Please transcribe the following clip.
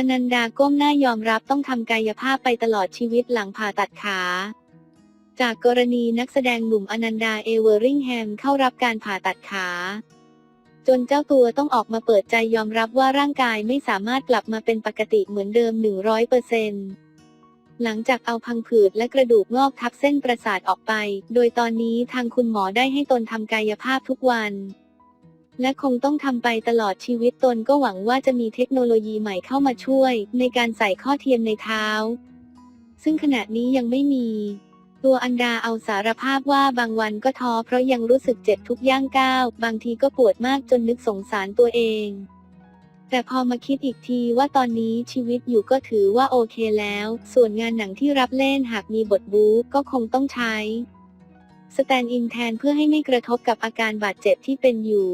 อนันดาก้มหน้ายอมรับต้องทำกายภาพไปตลอดชีวิตหลังผ่าตัดขา จากกรณีนักแสดงหนุ่มอนันดาเอเวอริงแฮมเข้ารับการผ่าตัดขา จนเจ้าตัวต้องออกมาเปิดใจยอมรับว่าร่างกายไม่สามารถกลับมาเป็นปกติเหมือนเดิม 100%หลังจากเอาพังผืดและกระดูกงอกทับเส้นประสาทออกไป โดยตอนนี้ทางคุณหมอได้ให้ตนทำกายภาพทุกวัน และคงต้องทำไปตลอดชีวิตตนก็หวังว่าจะมีเทคโนโลยีใหม่เข้ามาช่วย ในการใส่ข้อเทียมในเท้า ซึ่งขณะนี้ยังไม่มี ตัวอันดาเอาสารภาพว่าบางวันก็ท้อเพราะยังรู้สึกเจ็บทุกย่างก้าว บางทีก็ปวดมากจนนึกสงสารตัวเอง แต่พอมาคิดอีกทีว่าตอนนี้ชีวิตอยู่ก็ถือว่าโอเคแล้ว ส่วนงานหนังที่รับเล่นหากมีบทบู๊ก็คงต้องใช้ สแตนด์อินแทนเพื่อให้ไม่กระทบกับอาการบาดเจ็บที่เป็นอยู่